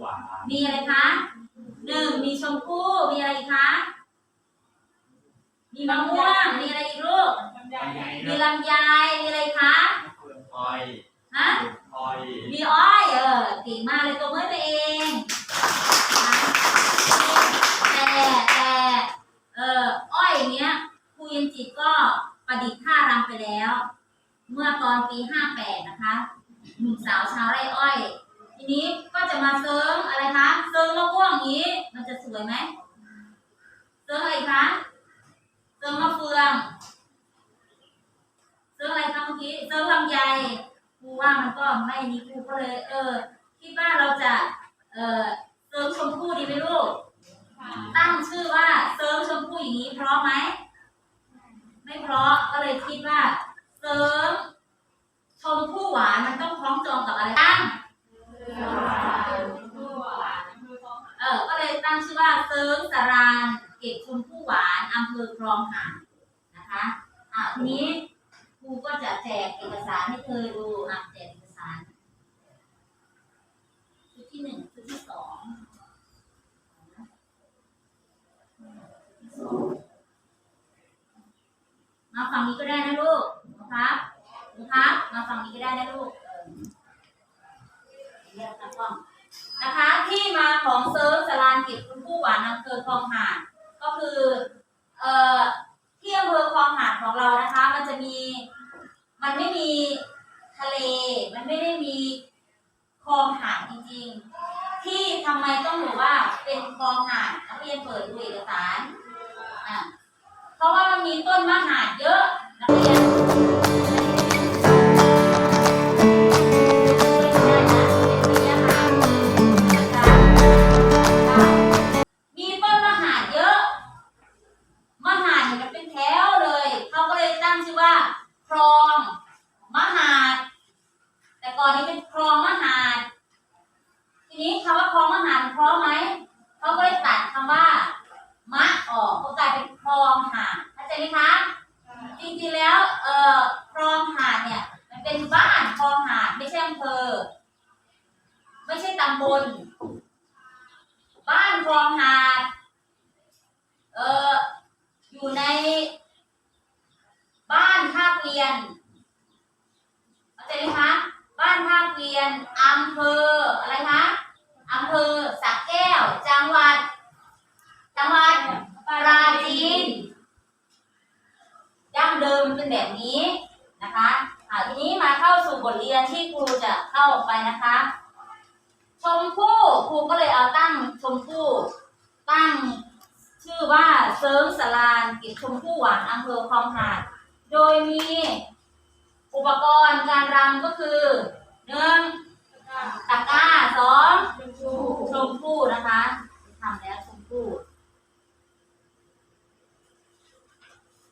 หวานมีอะไรคะหนึ่งมีชมพู่มีอะไรอีกคะมีมะม่วงมีอะไรอีกลูกยังไงมีนะลำไยมีอะไรคะเฟืองอ้อยฮะอ้อยมีอ้อยเออเก่งมากเลยตัวเมื่อตัวเองนะแต่แต่เอออ้อยอย่างเงี้ยครูเย็นจิตก็ประดิษฐ์ท่ารำไปแล้ว เมื่อตอนปีห้าแปดนะคะหนุ่มสาวชาวไร่อ้อย ทีนี้ก็จะมาเซิร์งอะไรคะเซิร์งมะม่วงอย่างนี้ มันจะสวยไหมเซิร์งอะไรคะเซิร์งมะเฟืองเซิร์งอะไรคะเมื่อกี้เซิร์งลำไยครูว่ามันก็ไม่นี้ครูก็เลย เออคิดว่าเราจะ เออเสริมชมพู่ดีไหมลูกตั้งชื่อว่าเสริมชมพู่อย่างนี้เพราะไหมไม่เพราะก็เลยคิดว่าเสริมชมพู่หวานมันต้องคล้องจองกับอะไรตั้งเออ ก็เลยตั้ง ชื่อว่าเสริมสารานเก็บชมพู่หวานอำเภอคลองหานนะคะอ่าทีนี้ครูก็จะแจกเอกสารให้เธอดูอะแจกเอกสารชุดที่หนึ่งชุดที่สองมาฝั่งนี้ก็ได้นะลูกนะครับนะครับมาฝั่งนี้ก็ได้นะลูกเรียกตากล้อง นะคะที่มาของเซิร์ฟสลานก็บคุณผู้หวานอำเภอคลองหาดก็คือเอ่อที่อำเภอคลองหาดของเรานะคะ มันจะมีมันไม่มีทะเล มันไม่ได้มีคลองหาดจริงๆ ที่ทำไมต้องบอกว่าเป็นคลองหาดนักเรียนเปิดดูเอกสารอะเพราะว่ามันมีต้นมะหาดเยอะนักเรียน องมหาด แต่ก่อนนี้เป็นคลองมหาด ทีนี้คำว่าคลองมหาดเพราะไหมเขาก็เลยตัดคำว่า มะออกก็กลายเป็นคลองหาดเข้าใจไหมคะ จริงๆแล้ว เอ่อ คลองหาดเนี่ย มันเป็นบ้านคลองหาดไม่ใช่อำเภอ ไม่ใช่ตำบล บ้านคลองหาด เอ่อ อยู่ในบ้านท่าเกวียนเข้าใจไหมคะ บ้านท่าเกวียนอำเภออะไรคะอำเภอสักแก้ว จังหวัด จังหวัดปราจีนดั้ง เดิมมันเป็นแบบนี้นะคะอ่าทีนี้มาเข้าสู่บทเรียนที่ครูจะเข้าไปนะคะ ชมพู่ครูก็เลยเอาตั้งชมพู่ตั้งชื่อว่าเซิร์งสลานกิจชมพู่หวานอำเภอคลองหาด โดยมีอุปกรณ์การรำก็คือหนึ่งตะกร้าสองชมพู่นะคะทำแล้วชมพู่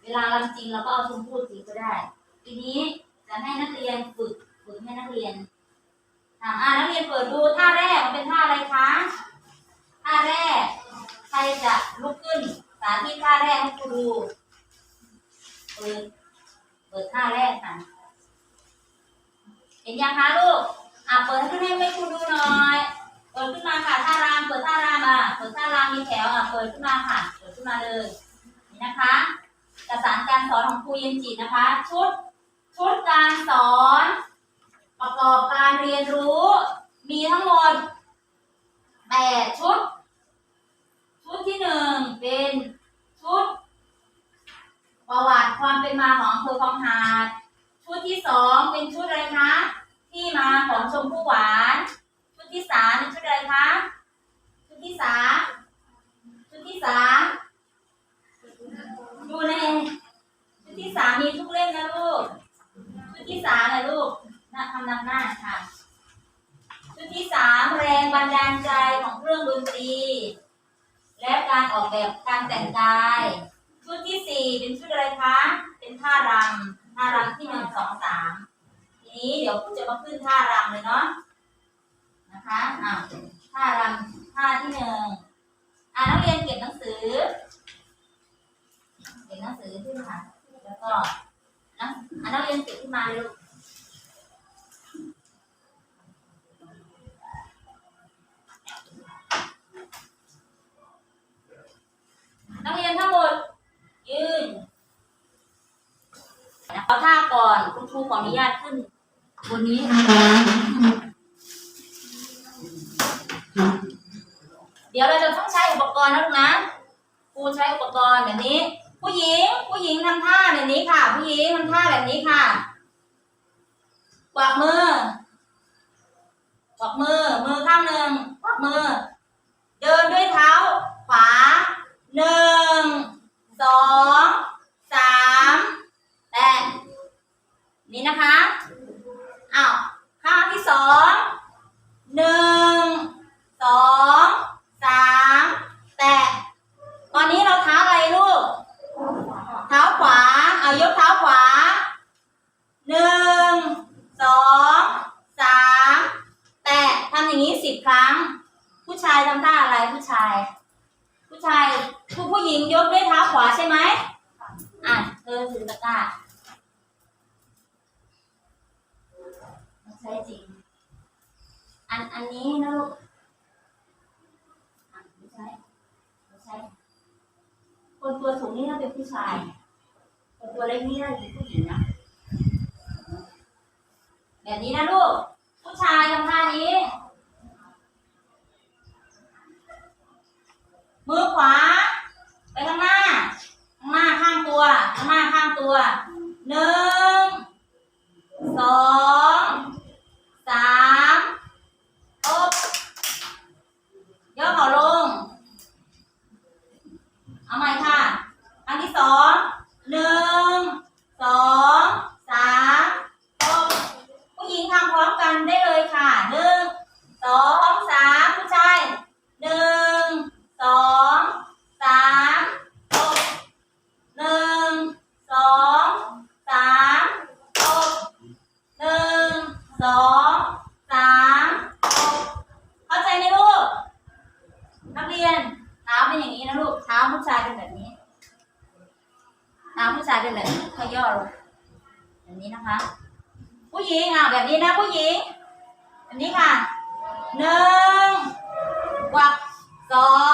เวลารำจริงเราก็เอาชมพู่จริงก็ได้ ทีนี้จะให้นักเรียนฝึกฝึกให้นักเรียนทำอ่านักเรียนเปิดดูท่าแรกมันเป็นท่าอะไรคะท่าแรก ใครจะลุกขึ้น สาธิตท่าแรกให้ครูดูเปิดเปิดท่าแรกค่ะเห็นยังคะลูกอะเปิดขึ้นให้ให้ครูดูหน่อยเปิดขึ้นมาค่ะท่ารามเปิดท่ารามอะเปิดท่ารามมีแถวอะเปิดขึ้นมาค่ะ เปิดขึ้นมาเลยนี่นะคะ เอกสารการสอนของครูเย็นจิตนะคะ ชุดชุดการสอน ประกอบการเรียนรู้ มีทั้งหมดแปดชุดี่เป็นชุดอะไรคะ เป็นท่ารำท่ารำที่หนึ่งสองสามทีนี้เดี๋ยวครูจะมาขึ้นท่ารำเลยเนาะนะคะอ่าท่ารำท่าที่หนึ่งอ่านักเรียนเก็บหนังสือ เก็บหนังสือขึ้นค่ะแล้วก็นะอ่านักเรียนเก็บขึ้นมาเลยลูกนักเรียนทั้งหมด ยืนเอาท่าก่อนคุณครูขออนุญาตขึ้นบนนี้เดี๋ยวเราจะต้องใช้อุปกรณ์นะลูกนะครูใช้อุปกรณ์แบบนี้ ผู้หญิง ผู้หญิงทำท่าแบบนี้ค่ะ ผู้หญิงทำท่าแบบนี้ค่ะกวักมือกวักมือ มือข้างหนึ่งกวักมือ เดินด้วยเท้า ขวาหนึ่ง สองสามแปดนี่นะคะอ้าวข้างที่สองหนึ่งสองสามแตะตอนนี้เราเท้าอะไรลูก เท้าขวา เอายกเท้าขวาหนึ่งสองสามแตะทำอย่างนี้สิบครั้ง ผู้ชายทำท่าอะไรผู้ชาย ผู้ชายผู้ผู้หญิงยกด้วยเท้าขวาใช่ไหมอะเธอถือตะกร้าใช้จริง อันอันนี้นะลูกอะไม่ใช่ไม่ใช่ คน ตัวสูงนี่น่าเป็นผู้ชายคนตัวเล็กนี่น่าเป็นผู้หญิงนะแบบนี้นะลูก ผู้ชายทำท่านี้ มือขวา ไปข้างหน้า ข้างหน้าข้างตัว ข้างหน้าข้างตัว หนึ่ง สอง สามโอ๊บย่อเข่าลง เอาใหม่ค่ะ อันที่สองหนึ่ง สอง สามโอ๊บผู้หญิงทำพร้อมกันได้เลยค่ะ หนึ่ง สอง สามผู้ชาย หนึ่ง สองสามหกหนึ่งสองสามหกหนึ่งสองสามหกเข้าใจไหมลูก นักเรียนเท้าเป็นอย่างนี้นะลูก เท้าผู้ชายเป็นแบบนี้ เท้าผู้ชายเป็นแบบนี้ค่อยย่อลงแบบนี้นะคะ ผู้หญิงอะแบบนี้นะผู้หญิง แบบนี้ค่ะหนึ่งกวักสอง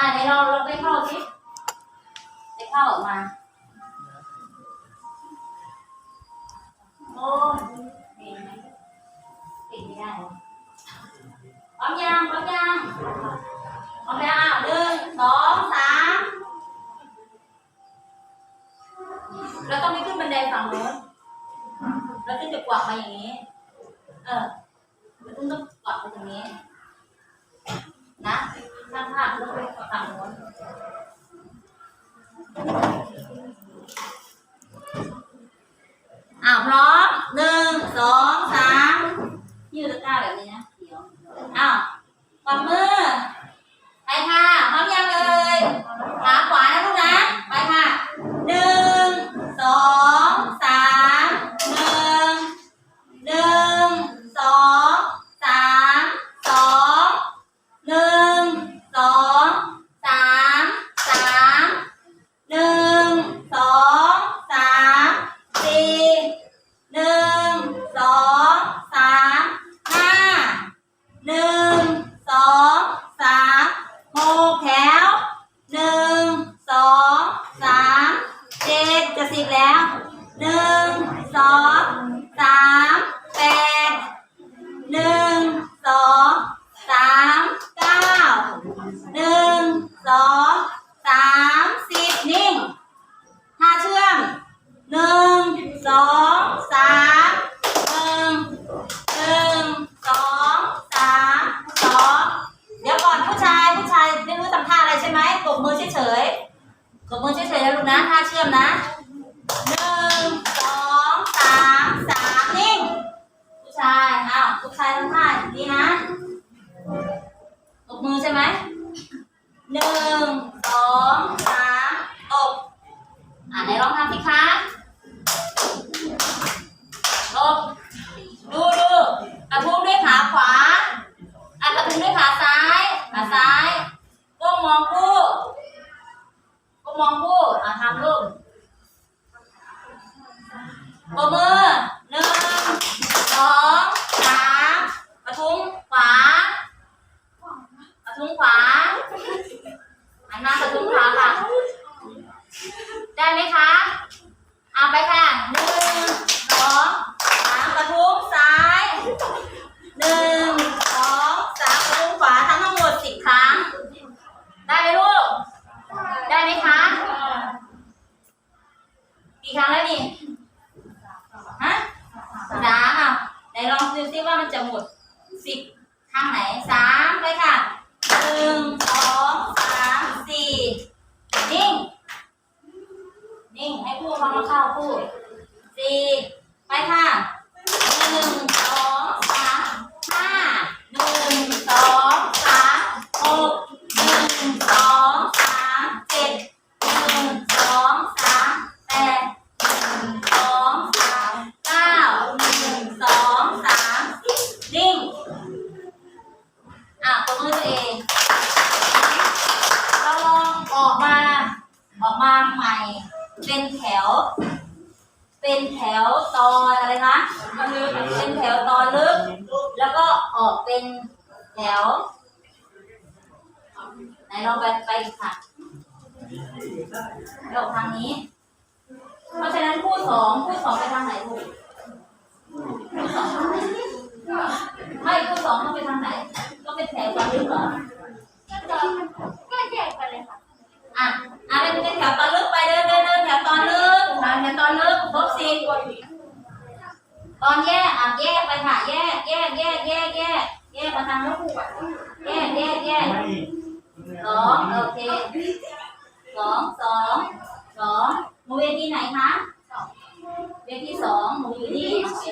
อะไหนเราเราไปเข้าสิไปเข้าออกมาโอ้เห็นไหมติดไม่ได้พร้อมยังพร้อมยังพร้อมแล้วอะหนึ่งสองสามเราต้องไม่ขึ้นบันไดฝั่งโน้นเราต้องจะกวักมาอย่างนี้ เออเราต้องต้องกวักไปตรงนี้ นะสร้างภาพ ผู้อะทำลูกปรบมือหนึ่งสองสามกระทุ้งขวากระทุ้งขวาหันมากระทุ้งขวาค่ะ ได้ไหมคะ เอาไปค่ะหนึ่งสองสามกระทุ้งซ้ายหนึ่งสองสามกระทุ้งขวาทำทั้งหมดสิบครั้ง ได้ไหมลูก ได้ไหมคะ กี่ครั้งแล้วนี่ฮะสามอะไหน ลองดูซิว่ามันจะหมดสิบทางไหนสามไปค่ะหนึ่งสองสามสี่นิ่ง นิ่งให้พูดพร้อมกับเข้าพูดสี่ไปค่ะหนึ่งสองสามห้าหนึ่งสองสามหกหนึ่งสองสามเจ็ดหนึ่งสองสามแปดหนึ่งสองสามเก้าหนึ่งสองสามนิ่ง อะตบมือตัวเอง เราลองออกมา ออกมาใหม่ เป็นแถว เป็นแถวตอนอะไรคะเป็นแถวตอนลึก แล้วก็ออกเป็นแถว ไหนลองไปไปอีกค่ะออกทางนี้ เพราะฉะนั้นคู่สองคู่สองไปทางไหนลูกคู่สองทาง ไหนไม่คู่สองต้องไปทางไหนก็เป็นแถวตอนลึกเหรอก็แยกไปเลยค่ะ อะอะเป็นเป็นแถวตอนลึกไปเดินเดินเดินแถวตอนลึกแถวแถวตอนลึกครบสิบตอนแยกอะแยกไปค่ะ แยก แยก แยก แยก แยก แยกมาทางลูกแยกแยกแยกสองโอเคสองสองสองหมูเวทีไหนคะเวทีสองหมูอยู่นี่โอเค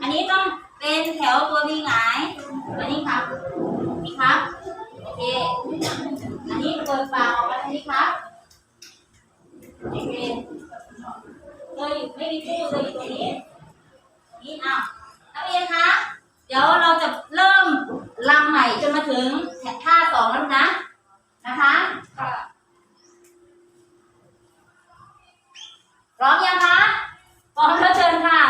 อันนี้ต้อง เป็นแถวตัวมีหงายอันนี้ครับนี่ครับ โอเค อันนี้เปิดปากออกมาทางนี้ครับ โอเคเลยไม่มีคู่เลยอยู่ตรงนี้นี่อ้าวนักเรียนคะ เดี๋ยวเราจะเริ่มลำใหม่จนมาถึงท่าสองแล้วนะ นะคะค่ะพร้อมยังคะพร้อมแล้วเชิญค่ะ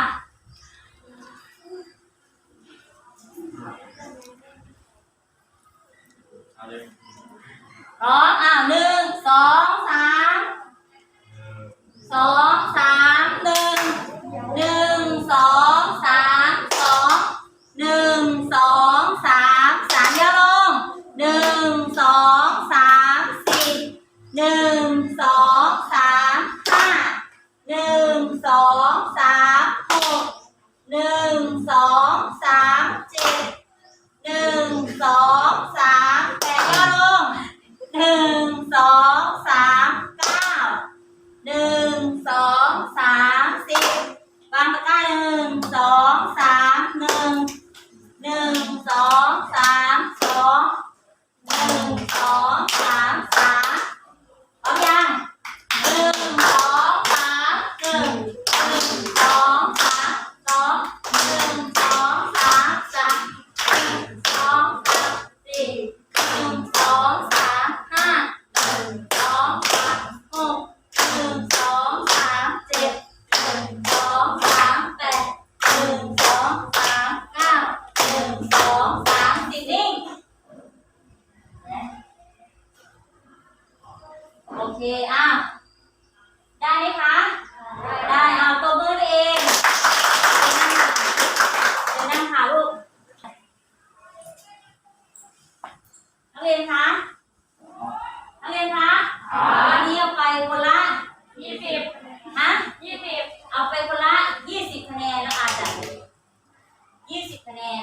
ร้อมอ่าหนึ่งสองสามสองสามหนึ่งหนึ่งสองสามสองหนึ่งสองสามสามย่อลงหนึ่งสองสามสี่หนึ่งสองสามห้าหนึ่งสองสามหกหนึ่งสองสามเจ็ดหนึ่งสองสามแปดย่อลง หนึ่งสองสามเก้าหนึ่งสองสามสิบวางตะกร้าหนึ่งสองสามหนึ่งหนึ่งสองสามสองหนึ่งสองสามสามพร้อมยังหนึ่งสองสามหนึ่งหนึ่งสองสามสองหนึ่งสองสามสามหนึ่งสองสามสี่หนึ่งสองสามห้า หนึ่งสองสามหกหนึ่งสองสามเจ็ดหนึ่งสองสามแปดหนึ่งสองสามเก้าหนึ่งสองสามสิบนิ่งโอเคอะได้ไหมคะ ได้เอาตัวมือตัวเองเดี๋ยวนั่งค่ะลูกนักเรียนคะ นักเรียนคะวันนี้เอาไปคนละ ยี่สิบ ฮะ ยี่สิบ เอาไปคนละยี่สิบคะแนนแล้วอาจจะยี่สิบคะแนน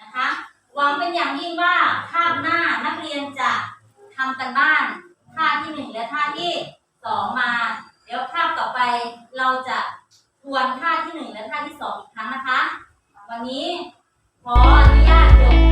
นะคะหวังเป็นอย่างยิ่งว่าคาบหน้านักเรียนจะทำกันบ้านท่าที่หนึ่งและท่าที่สองมา เดี๋ยวคาบต่อไปเราจะทวนท่าที่หนึ่งและท่าที่ส อนนี้ขออนุญาตยก